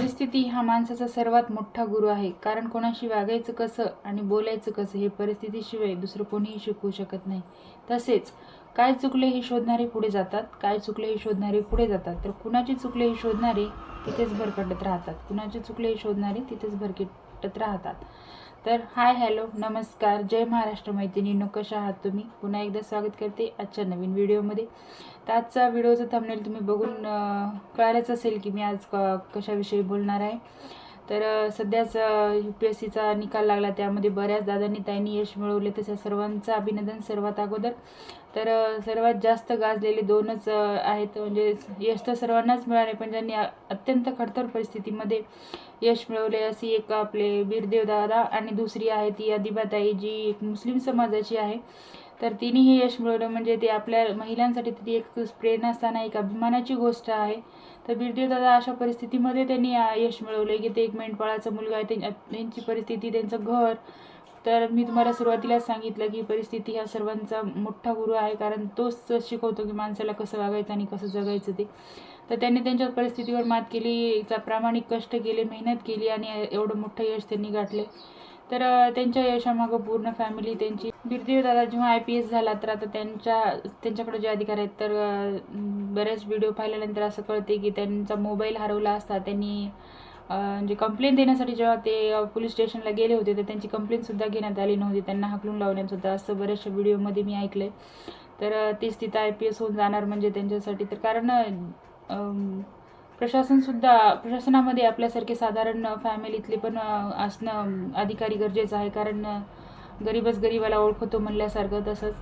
परिस्थिती हा माणसाचा सर्वात मोठा गुरु आहे. कारण कोणाशी वागायचं कसं आणि बोलायचं कसं हे परिस्थितीशिवाय दुसरं कोणीही शिकवू शकत नाही. तसेच काय चुकले हे शोधणारे पुढे जातात काय चुकले हे शोधणारे पुढे जातात. तर कुणाचे चुकले हे शोधणारे तिथेच भरकटत राहतात. कुणाचे चुकले हे शोधणारे तिथेच भरकटत राहतात. तर हाय हॅलो नमस्कार. जय महाराष्ट्र मैत्रिणींनो कशा आहात तुम्ही? पुन्हा एकदा स्वागत करते आजच्या नवीन व्हिडिओमध्ये. तर आजचा व्हिडिओचं थंबनेल तुम्ही बघून अं, कळालंच असेल की मी आज क कशाविषयी बोलणार आहे. तर सध्याच यू पी एस सीचा निकाल लागला. त्यामध्ये बऱ्याच दादांनी त्यांनी यश मिळवले. तसं सर्वांचं अभिनंदन सर्वात अगोदर. तर सर्वात जास्त गाजलेले दोनच आहेत. म्हणजे यश तर सर्वांनाच मिळाले पण ज्यांनी अत्यंत खडतर परिस्थितीमध्ये यश मिळवले. अशी एक आपले वीरदेव दादा आणि दुसरी आहे ती अदिबाताई जी एक मुस्लिम समाजाची आहे. तर तिनेही यश मिळवलं म्हणजे ते आपल्या महिलांसाठी ती एक प्रेरणास्थान एक अभिमानाची गोष्ट आहे. तर बिरदेव दादा अशा परिस्थितीमध्ये त्यांनी यश मिळवलं की ते एक मेंढपाळाचा मुलगा आहे त्यां- त्यांची परिस्थिती त्यांचं घर. तर मी तुम्हाला सुरुवातीलाच सांगितलं की परिस्थिती हा सर्वांचा मोठा गुरु आहे कारण तोच शिकवतो की माणसाला कसं वागायचं आणि कसं जगायचं ते. तर त्यांनी त्यांच्या परिस्थितीवर मात केली चा प्रामाणिक कष्ट केले मेहनत केली आणि एवढं मोठं यश त्यांनी गाठले तर त्यांच्या यशामागं पूर्ण फॅमिली त्यांची बिरदेव दादा जेव्हा आय पी एस झाला तर आता त्यांच्या त्यांच्याकडे जे अधिकार आहेत तर बरेच व्हिडिओ पाहिल्यानंतर असं कळते की त्यांचा मोबाईल हरवला असता. त्यांनी म्हणजे कंप्लेंट देण्यासाठी जेव्हा ते पोलीस स्टेशनला गेले होते तर त्यांची कंप्लेंटसुद्धा घेण्यात आली नव्हती. त्यांना हकलून लावण्यात होतं असं बऱ्याचशा व्हिडिओमध्ये मी ऐकलं तर तेच तिथं आय पी एस होऊन जाणार म्हणजे त्यांच्यासाठी. तर कारण प्रशासनसुद्धा प्रशासनामध्ये आपल्यासारखे साधारण फॅमिलीतले पण असणं अधिकारी गरजेचं आहे. कारण गरीबच गरीबाला ओळखतो म्हणल्यासारखं तसंच.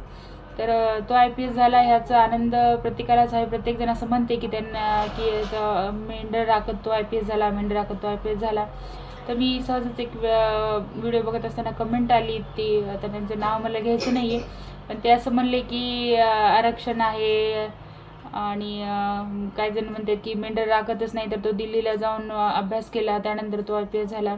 तर तो आय पी एस झाला ह्याचा आनंद प्रत्येकालाच आहे. प्रत्येकजण असं म्हणते की त्यांना की मेंढर राखत तो आय पी एस झाला मेंढर राखत तो आय पी एस झाला. तर मी सहजच एक व्हिडिओ बघत असताना कमेंट आली. ती आता त्यांचं नाव मला घ्यायचं नाही आहे पण ते असं म्हणले की आरक्षण आहे. आणि काही जण म्हणतात की मेंढर राखतच नाही तर तो दिल्लीला जाऊन अभ्यास केला त्यानंतर तो आय पी एस झाला.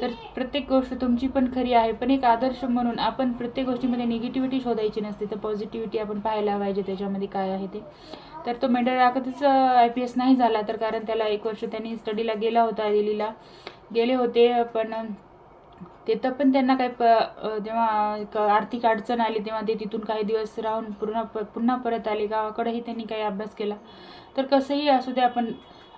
तर प्रत्येक गोष्ट तुमची पण खरी आहे पण एक आदर्श म्हणून आपण प्रत्येक गोष्टीमध्ये निगेटिव्हिटी शोधायची नसते तर पॉझिटिव्हिटी आपण पाहायला पाहिजे त्याच्यामध्ये काय आहे ते. तर तो मेंढर राखतच आय पी एस नाही झाला तर कारण त्याला एक वर्ष त्यांनी स्टडीला गेला होता दिल्लीला. गेले होते पण तिथं पण त्यांना काही प जेव्हा आर्थिक अडचण आली तेव्हा ते तिथून काही दिवस राहून पुन्हा प पुन्हा परत आले. गावाकडेही त्यांनी काही अभ्यास केला. तर कसंही असू दे आपण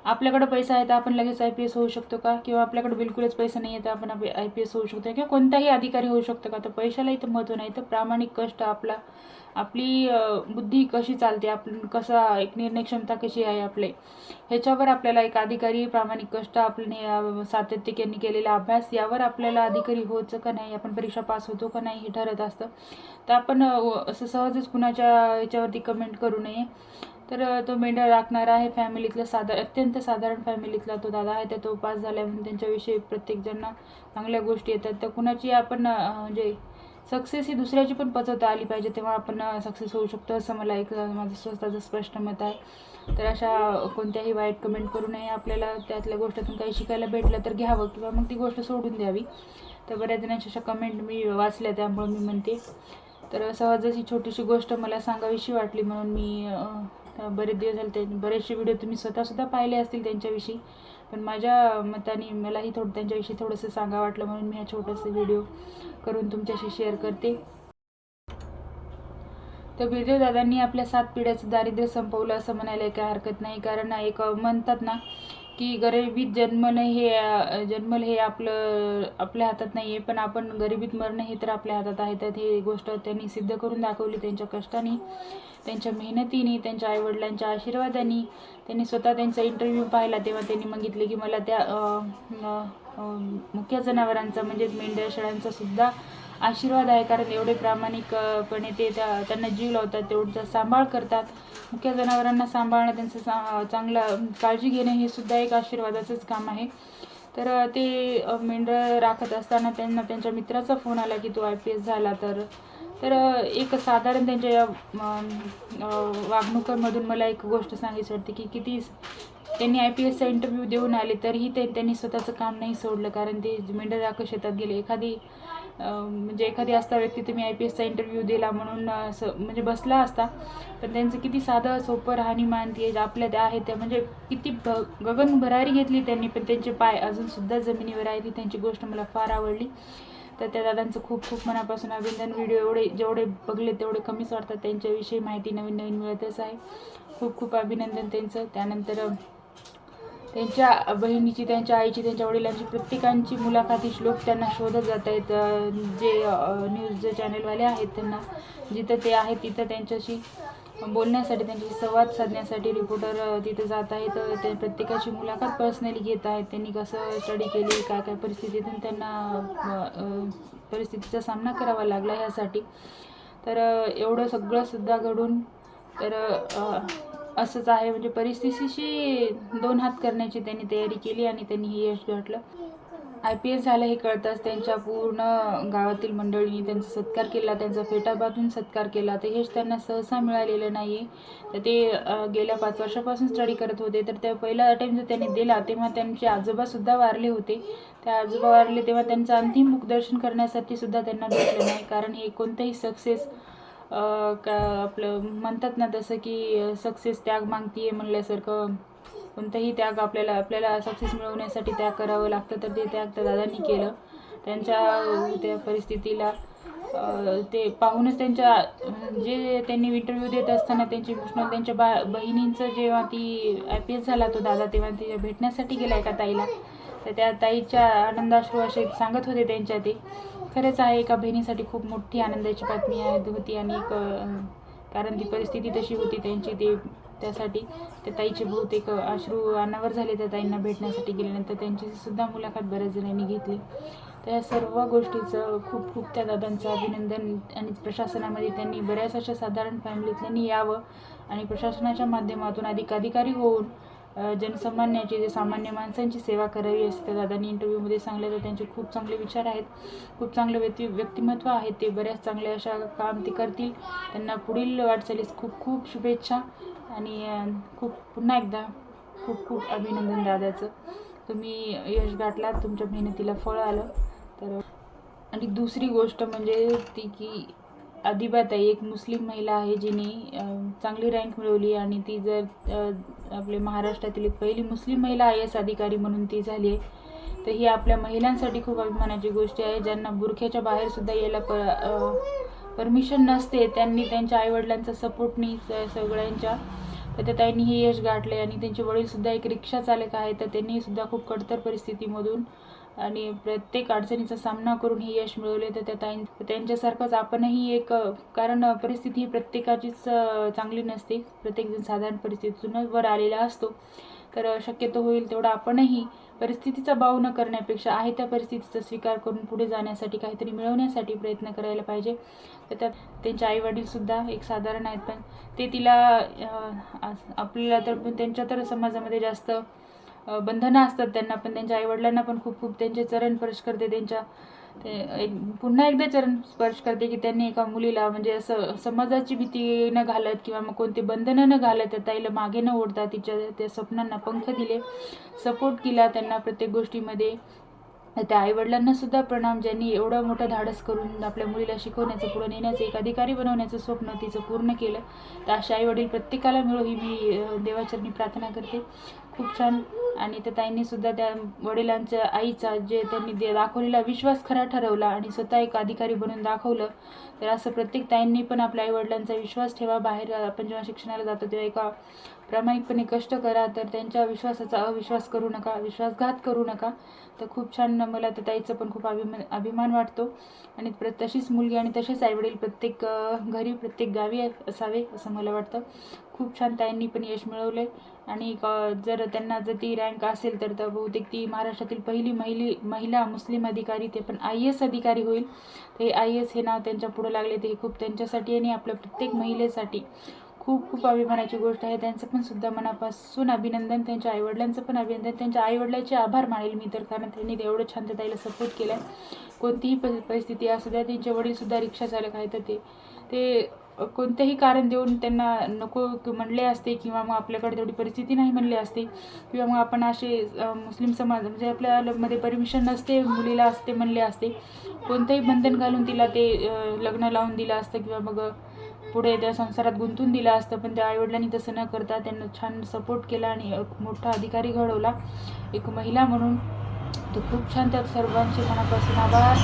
आपल्याकडं पैसा आहे तर आपण लगेच आय पी एस होऊ शकतो का? किंवा आपल्याकडे बिलकुलच पैसा नाही आहे तर आपण आय पी एस होऊ शकतो. किंवा कोणताही अधिकारी होऊ शकतो का? तर पैशाला इथं महत्त्व नाही. तर प्रामाणिक कष्ट आपला आपली बुद्धी कशी चालते? आपण कसा एक निर्णय क्षमता कशी आहे आपले? ह्याच्यावर आपल्याला एक अधिकारी प्रामाणिक कष्ट आपले अं, सातत्याने केलेला अभ्यास यावर आपल्याला अधिकारी होतं का नाही? आपण परीक्षा पास होतो का नाही? हे ठरत असतं. तर आपण असं सहजच कुणाच्या याच्यावरती कमेंट करू नये. तर तो मेंढा राखणारा आहे फॅमिलीतला साधा अत्यंत साधारण फॅमिलीतला तो दादा आहे. त्या तो पास झाला म्हणून त्यांच्याविषयी प्रत्येकजण चांगल्या गोष्टी येतात. तर कुणाची आपण म्हणजे सक्सेस ही दुसऱ्याची पण पचवता आली पाहिजे तेव्हा आपण सक्सेस होऊ शकतो असं मला एक माझं स्वतःचं स्पष्ट मत आहे. तर अशा कोणत्याही वाईट कमेंट करू नये. आपल्याला त्यातल्या गोष्टीतून काही शिकायला भेटलं तर घ्यावं किंवा मग ती गोष्ट सोडून द्यावी. तर बऱ्याच जणांच्या अशा कमेंट मी वाचल्या त्यामुळे मी म्हणते. तर सहजच ही छोटीशी गोष्ट मला सांगावीशी वाटली म्हणून मी बरेच दिवस झाले ते बरेचसे व्हिडिओ तुम्ही स्वतःसुद्धा पाहिले असतील त्यांच्याविषयी. पण माझ्या मताने मलाही थोडं त्यांच्याविषयी थोडंसं सांगा वाटलं म्हणून मी हा छोटासा व्हिडिओ करून तुमच्याशी शेअर करते. तर बिरदेव दादांनी आपल्या सात पिढ्याचं दारिद्र्य संपवलं असं म्हणायला काही हरकत नाही. कारण एक म्हणतात ना की गरिबीत जन्मणं हे जन्मल जन्मलं हे आपलं आपल्या हातात नाही आहे पण आपण गरिबीत मरणं हे तर आपल्या हातात आहे. तर ही गोष्ट त्यांनी सिद्ध करून दाखवली त्यांच्या कष्टाने त्यांच्या मेहनतीने त्यांच्या आईवडिलांच्या आशीर्वादाने. त्यांनी स्वतः त्यांचा इंटरव्ह्यू पाहिला तेव्हा त्यांनी मागितले की मला त्या मुख्य जनावरांचा म्हणजेच मेंढ्या शेळ्यांचा सुद्धा आशीर्वाद आहे कारण एवढे प्रामाणिकपणे ते त्या त्यांना जीव लावतात तेवढं सांभाळ करतात. मुख्य जनावरांना सांभाळणं त्यांचं चा चांगलं काळजी घेणं हे सुद्धा एक आशीर्वादाचंच काम आहे. तर ते अ, मेंढरं राखत असताना त्यांना त्यांच्या मित्राचा फोन आला की तो आय पी एस झाला तर. तर एक साधारण त्यांच्या या वागणुकांमधून मला एक गोष्ट सांगायची वाटते की किती त्यांनी आय पी एसचा इंटरव्ह्यू देऊन आले तरीही ते त्यांनी स्वतःचं काम नाही सोडलं कारण ते मेंढर राखत शेतात गेले. एखादी म्हणजे एखादी असता व्यक्ती तुम्ही आय पी एसचा इंटरव्ह्यू दिला म्हणून असं म्हणजे बसला असता पण त्यांचं किती साधं सोपं राहणीमान ते आपल्या त्या आहेत त्या म्हणजे किती भ गगन भरारी घेतली त्यांनी पण त्यांचे पाय अजूनसुद्धा जमिनीवर आहे ती त्यांची गोष्ट मला फार आवडली. तर त्या दादांचं खूप खूप मनापासून अभिनंदन. व्हिडिओ एवढे जेवढे बघले तेवढे कमीच वाटतात. त्यांच्याविषयी माहिती नवीन नवीन मिळतच आहे. खूप खूप अभिनंदन त्यांचं. त्यानंतर त्यांच्या बहिणीची त्यांच्या आईची त्यांच्या वडिलांची प्रत्येकांची मुलाखती श्लोक त्यांना शोधत जात आहेत. जे न्यूज चॅनलवाले आहेत त्यांना जिथं ते आहेत तिथं त्यांच्याशी बोलण्यासाठी त्यांच्याशी संवाद साधण्यासाठी रिपोर्टर तिथं जात आहेत. ते प्रत्येकाची मुलाखत पर्सनली घेत आहेत. त्यांनी कसं स्टडी केली काय काय परिस्थितीतून त्यांना परिस्थितीचा सामना करावा लागला ह्यासाठी. तर एवढं सगळं सुद्धा घडून तर असंच आहे म्हणजे परिस्थितीशी दोन हात करण्याची त्यांनी तयारी केली आणि त्यांनी हे यश गाठलं. आय पी एस झालं हे कळताच त्यांच्या पूर्ण गावातील मंडळींनी त्यांचा सत्कार केला त्यांचा फेटा बांधून सत्कार केला. तर हेच त्यांना सहसा मिळालेलं नाही आहे तर ते गेल्या पाच वर्षापासून स्टडी करत होते. तर त्या पहिला अटेम्प्ट जो त्यांनी दिला तेव्हा त्यांचे आजोबासुद्धा वारले होते. त्या आजोबा वारले तेव्हा त्यांचं अंतिम मुखदर्शन करण्यासाठी सुद्धा त्यांना भेटलं नाही. कारण हे कोणतंही सक्सेस का आपलं म्हणतात ना तसं की सक्सेस त्याग मागतीये म्हणल्यासारखं कोणताही त्याग आपल्याला आपल्याला सक्सेस मिळवण्यासाठी त्याग करावं लागतं तर ते त्याग तर दादांनी केलं. त्यांच्या त्या परिस्थितीला ते पाहूनच त्यांच्या जे त्यांनी इंटरव्ह्यू देत असताना त्यांची कृष्ण त्यांच्या बा बहिणींचं जेव्हा ती आय पी एस झाला तो दादा तेव्हा ती भेटण्यासाठी गेला एका ताईला? तर त्या ताईच्या आनंदाश्रू असे सांगत होते त्यांच्या ते. खरंच आहे एका बहिणीसाठी खूप मोठी आनंदाची बातमी आहे होती आणि एक कारण ती परिस्थिती तशी होती त्यांची ते त्यासाठी. त्या ताईचे बहुतेक अश्रू अनावर झाले त्या ताईंना भेटण्यासाठी गेल्यानंतर त्यांची सुद्धा मुलाखत बऱ्याच जणांनी घेतली. तर या सर्व गोष्टीचं खूप खूप त्या दादांचं अभिनंदन आणि प्रशासनामध्ये त्यांनी बऱ्याच अशा साधारण फॅमिलीतल्यांनी यावं आणि प्रशासनाच्या माध्यमातून अधिकाधिकारी होऊन जनसामान्याची जे सामान्य माणसांची सेवा करावी असं त्या दादांनी इंटरव्ह्यूमध्ये सांगले तर त्यांचे खूप चांगले विचार आहेत. खूप चांगलं व्यक्ती व्यक्तिमत्व आहे ते. बऱ्याच चांगल्या अशा काम ते करतील. त्यांना पुढील वाटचालीस खूप खूप शुभेच्छा. आणि खूप पुन्हा एकदा खूप खूप अभिनंदन दादाचं. तुम्ही यश गाठलात. तुमच्या मेहनतीला फळ आलं. तर आणि दुसरी गोष्ट म्हणजे ती की आदिबाताई एक मुस्लिम महिला आहे जिने चांगली रँक मिळवली आणि ती जर आपले महाराष्ट्रातील एक पहिली मुस्लिम महिला आय एस अधिकारी म्हणून ती झाली आहे. तर ही आपल्या महिलांसाठी खूप अभिमानाची गोष्ट आहे. ज्यांना बुरख्याच्या बाहेरसुद्धा यायला प परमिशन नसते त्यांनी त्यांच्या आईवडिलांचा सपोर्टनी नाही सगळ्यांच्या. तर त्या ताईंनी हे यश गाठले आणि त्यांचे वडीलसुद्धा एक रिक्षा चालक आहे तर त्यांनीसुद्धा खूप कडतर परिस्थितीमधून आणि प्रत्येक अडचणीचा सामना करून हे यश मिळवले तर त्या ताईं त्यांच्यासारखंच आपणही एक कारण परिस्थिती ही प्रत्येकाचीच चांगली नसते. प्रत्येकजण साधारण परिस्थितीतूनच वर आलेला असतो. तर शक्यतो होईल तेवढा आपणही परिस्थितीचा बाव न करण्यापेक्षा आहे त्या परिस्थितीचा स्वीकार करून पुढे जाण्यासाठी काहीतरी मिळवण्यासाठी प्रयत्न करायला पाहिजे. तर त्यात त्यांचे आईवडीलसुद्धा एक साधारण आहेत. पण ते तिला आपल्याला तर त्यांच्या तर समाजामध्ये जास्त बंधनं असतात त्यांना पण त्यांच्या आईवडिलांना पण खूप खूप त्यांचे चरण स्पर्श करते त्यांच्या. ते एक पुन्हा एकदा चरण स्पर्श करते की त्यांनी एका मुलीला म्हणजे असं समाजाची भीती न घालत किंवा मग कोणती बंधनं न घालत त्या ताईला मागे न ओढता तिच्या त्या स्वप्नांना पंख दिले. सपोर्ट केला त्यांना प्रत्येक गोष्टीमध्ये. त्या आईवडिलांना सुद्धा प्रणाम ज्यांनी एवढं मोठं धाडस करून आपल्या मुलीला शिकवण्याचं पुढे नेण्याचं एक अधिकारी बनवण्याचं स्वप्न तिचं पूर्ण केलं. तर अशा आईवडील प्रत्येकाला मिळो ही मी देवाचरणी प्रार्थना करते. खूप छान. आणि त्या ताईंनी सुद्धा त्या वडिलांच्या आईचा जे त्यांनी दे दाखवलेला विश्वास खरा ठरवला आणि स्वतः एक अधिकारी बनून दाखवलं. तर असं प्रत्येक ताईंनी पण आपल्या आईवडिलांचा विश्वास ठेवा. बाहेर आपण जेव्हा शिक्षणाला जातो तेव्हा एका प्रामाणिकपणे कष्ट करा. तर त्यांच्या विश्वासाचा अविश्वास करू नका विश्वासघात करू नका. तर खूप छान मला त्या ताईचं पण खूप अभिमान अभिमान वाटतो. आणि प्र तशीच मुलगी आणि तसेच आईवडील प्रत्येक घरी प्रत्येक गावी असावे असं मला वाटतं. खूप छान ताईंनी पण यश मिळवले आणि जर त्यांना जर ती रँक असेल तर बहुतेक ती महाराष्ट्रातील पहिली महिली महिला मुस्लिम अधिकारी ते पण आय एस अधिकारी होईल. ते आय एस हे नाव त्यांच्या पुढे लागले ते खूप त्यांच्यासाठी आणि आपल्या प्रत्येक महिलेसाठी खूप खूप अभिमानाची गोष्ट आहे. त्यांचं पण सुद्धा मनापासून अभिनंदन त्यांच्या आईवडिलांचं पण अभिनंदन त्यांच्या आईवडिलांचे आभार मानेल मी तर कारण त्यांनी ते एवढं छान त्या ताईला सपोर्ट केला कोणतीही प परिस्थिती असू द्या त्यांचे वडीलसुद्धा रिक्षा चालक आहेत तर ते ते कोणतेही कारण देऊन त्यांना नको म्हणले असते किंवा मग आपल्याकडे तेवढी परिस्थिती नाही म्हणली असते. किंवा मग आपण असे मुस्लिम समाज म्हणजे आपल्यामध्ये परमिशन नसते मुलीला असते म्हणले असते. कोणतंही बंधन घालून तिला ते लग्न लावून दिलं असतं किंवा मग पुढे त्या संसारात गुंतून दिलं असतं. पण त्या आईवडिलांनी तसं न करता त्यांना छान सपोर्ट केला आणि एक मोठा अधिकारी घडवला. एक महिला म्हणून तर खूप छान त्या सर्वांचे मनापासून आभार.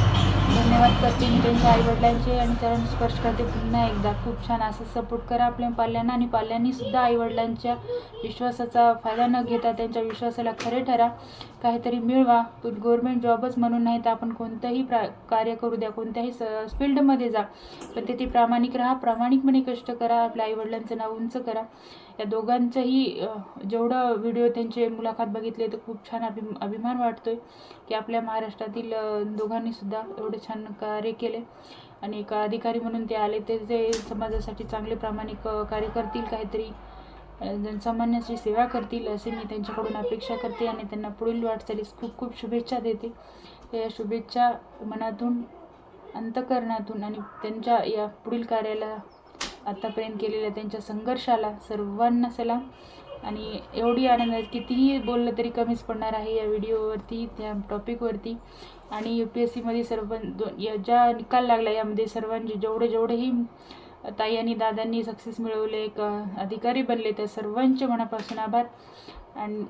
धन्यवाद करते मी त्यांच्या आईवडिलांचे आणि चरण स्पर्श करते पुन्हा एकदा. खूप छान असं सपोर्ट करा आपल्या पाल्यांना आणि पाल्यांनीसुद्धा आईवडिलांच्या विश्वासाचा फायदा न घेता त्यांच्या विश्वासाला खरे ठरा. काहीतरी मिळवा. गव्हर्मेंट जॉबच म्हणून नाही तर आपण कोणतंही प्रा कार्य करू द्या. कोणत्याही स फील्डमध्ये जा. पण तिथे प्रामाणिक राहा. प्रामाणिकपणे कष्ट करा. आपल्या आईवडिलांचं नाव उंच करा. या दोघांचंही जेवढं व्हिडिओ त्यांचे मुलाखत बघितले तर खूप छान अभि अभिमान वाटतो आहे की आपल्या महाराष्ट्रातील दोघांनीसुद्धा एवढे छान कार्य केले. आणि एका अधिकारी म्हणून ते आले ते जे समाजासाठी चांगले प्रामाणिक कार्य करतील काहीतरी जनसामान्याची सेवा करतील असे मी त्यांच्याकडून अपेक्षा करते आणि त्यांना पुढील वाटचालीस खूप खूप शुभेच्छा देते. या शुभेच्छा मनातून अंतकरणातून आणि त्यांच्या या पुढील कार्याला आत्तापर्यंत केलेल्या त्यांच्या संघर्षाला सर्वांना सलाम. आणि एवढी आनंद आहे कितीही बोललं तरी कमीच पडणार आहे या व्हिडिओवरती त्या टॉपिकवरती. आणि यू पी एस सीमध्ये सर्व या ज्या निकाल लागला यामध्ये सर्वांचे जेवढे जेवढेही ताई आणि दादांनी सक्सेस मिळवले एक अधिकारी बनले त्या सर्वांचे मनापासून आभार. आणि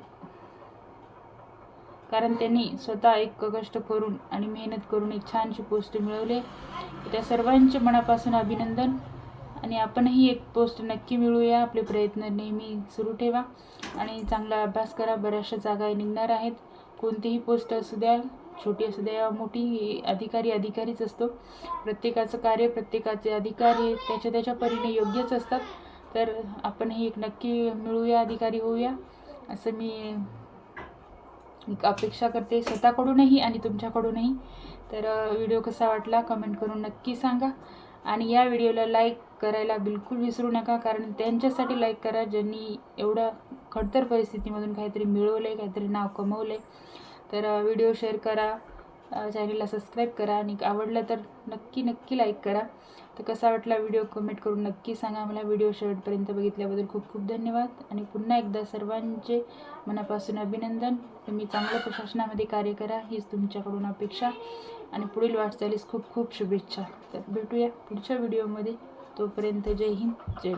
कारण त्यांनी स्वतः एक कष्ट करून आणि मेहनत करून एक छानशी पोस्ट मिळवले. त्या सर्वांचे मनापासून अभिनंदन. आणि आपणही एक पोस्ट नक्की मिळूया. आपले प्रयत्न नेहमी सुरू ठेवा. आणि चांगला अभ्यास करा. बऱ्याचशा जागा निघणार आहेत. कोणतीही पोस्ट असू द्या छोटी असू द्या मोठी अधिकारी अधिकारीच असतो. प्रत्येकाचं कार्य प्रत्येकाचे अधिकार हे त्याच्या त्याच्या परीने योग्यच असतात. तर आपणही एक नक्की मिळूया अधिकारी होऊया. असं मी अपेक्षा करते स्वतःकडूनही आणि तुमच्याकडूनही. तर व्हिडिओ कसा वाटला? कमेंट करून नक्की सांगा. आणि या व्हिडिओला लाईक करायला बिलकुल विसरू नका कारण त्यांच्यासाठी लाईक करा. ज्यांनी एवढं खडतर परिस्थितीमधून काहीतरी मिळवलं आहे काहीतरी नाव कमवलं आहे तर व्हिडिओ शेअर करा. चॅनलला सबस्क्राईब करा आणि आवडलं तर नक्की नक्की लाईक करा. तर कसा वाटला व्हिडिओ कमेंट करून नक्की सांगा मला व्हिडिओ शेवटपर्यंत बघितल्याबद्दल खूप खूप धन्यवाद. आणि पुन्हा एकदा सर्वांचे मनापासून अभिनंदन. तुम्ही चांगल्या प्रशासनामध्ये कार्य करा हीच तुमच्याकडून अपेक्षा. आणि पुढील वाटचालीस खूप खूप शुभेच्छा. तर भेटूया पुढच्या व्हिडिओमध्ये. तोपर्यंत जय हिंद जय